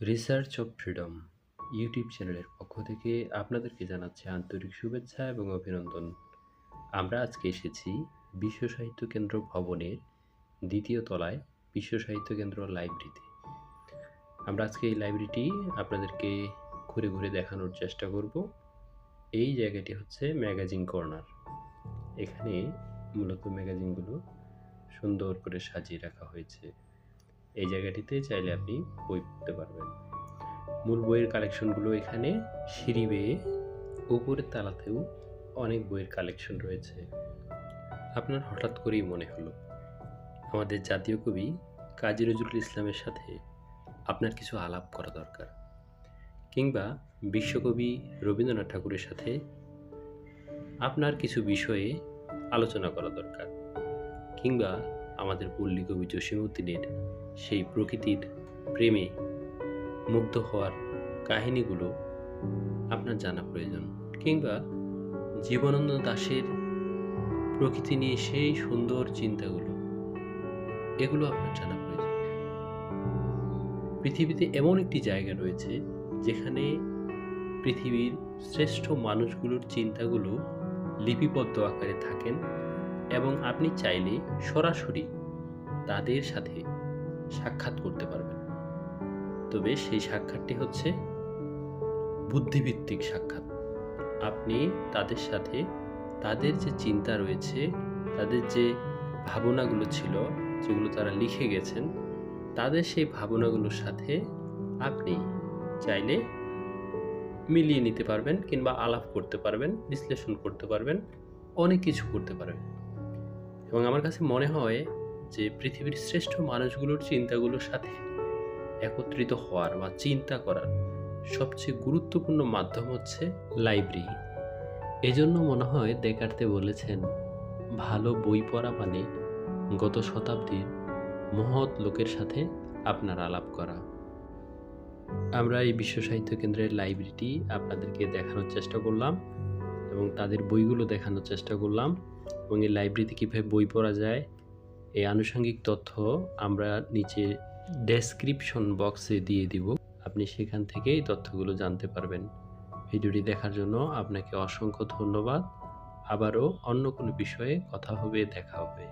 Research of freedom YouTube চ্যানেলের পক্ষ থেকে আপনাদেরকে জানাচ্ছে আন্তরিক শুভেচ্ছা এবং অভিনন্দন। আমরা আজকে এসেছি বিশ্ব সাহিত্য কেন্দ্র ভবনের দ্বিতীয় তলায় বিশ্ব সাহিত্য কেন্দ্র লাইব্রেরিতে। আমরা আজকে এই লাইব্রেরিটি আপনাদেরকে ঘুরে ঘুরে দেখানোর চেষ্টা করব। এই জায়গাটি হচ্ছে ম্যাগাজিন কর্নার। এখানে মূলত ম্যাগাজিনগুলো সুন্দর করে সাজিয়ে রাখা হয়েছে। এই জায়গাটিতে চাইলে আপনি বই পড়তে পারবেন। মূল বইয়ের কালেকশনগুলো এখানে সিঁড়ি বেয়ে উপরের তালাতেও অনেক বইয়ের কালেকশন রয়েছে। আপনার হঠাৎ করেই মনে হলো, আমাদের জাতীয় কবি কাজী নজরুল ইসলামের সাথে আপনার কিছু আলাপ করা দরকার। কিংবা বিশ্বকবি রবীন্দ্রনাথ ঠাকুরের সাথে আপনার কিছু বিষয়ে আলোচনা করা দরকার। কিংবা আমাদের পল্লী কবি জসীমউদ্দিনের সেই প্রকৃতির প্রেমে মুগ্ধ হওয়ার কাহিনীগুলো আপনার জানা প্রয়োজন। কিংবা জীবনানন্দ দাশের প্রকৃতি নিয়ে সেই সুন্দর চিন্তাগুলো, এগুলো আপনার জানা প্রয়োজন। পৃথিবীতে এমন একটি জায়গা রয়েছে যেখানে পৃথিবীর শ্রেষ্ঠ মানুষগুলোর চিন্তাগুলো লিপিবদ্ধ আকারে থাকেন এবং আপনি চাইলে সরাসরি তাদের সাথে সাক্ষাৎ করতে পারবেন। তবে সেই সাক্ষাৎটি হচ্ছে বুদ্ধিভিত্তিক সাক্ষাৎ। আপনি তাদের সাথে তাদের যে চিন্তা রয়েছে, তাদের যে ভাবনাগুলো ছিল, যেগুলো তারা লিখে গেছেন, তাদের সেই ভাবনাগুলোর সাথে আপনি চাইলে মিলিয়ে নিতে পারবেন কিংবা আলাপ করতে পারবেন, বিশ্লেষণ করতে পারবেন, অনেক কিছু করতে পারবেন। এবং আমার কাছে মনে হয় যে পৃথিবীর শ্রেষ্ঠ মানুষগুলোর চিন্তাগুলোর সাথে একত্রিত হওয়ার বা চিন্তা করার সবচেয়ে গুরুত্বপূর্ণ মাধ্যম হচ্ছে লাইব্রেরি। এজন্য মনে হয় দেকার্তে বলেছেন, ভালো বই পড়া মানে গত শতাব্দীর মহৎ লোকের সাথে আপনার আলাপ করা। আমরা এই বিশ্ব সাহিত্য কেন্দ্রের লাইব্রেরিটি আপনাদেরকে দেখানোর চেষ্টা করলাম এবং তাদের বইগুলো দেখানোর চেষ্টা করলাম। এবং এই লাইব্রেরিতে কীভাবে বই পড়া যায়, এই আনুষঙ্গিক তথ্য আমরা নিচে ডেসক্রিপশন বক্সে দিয়ে দিব। আপনি সেখান থেকে এই তথ্যগুলো জানতে পারবেন। ভিডিওটি দেখার জন্য আপনাকে অসংখ্য ধন্যবাদ। আবারও অন্য কোনো বিষয়ে কথা হবে, দেখা হবে।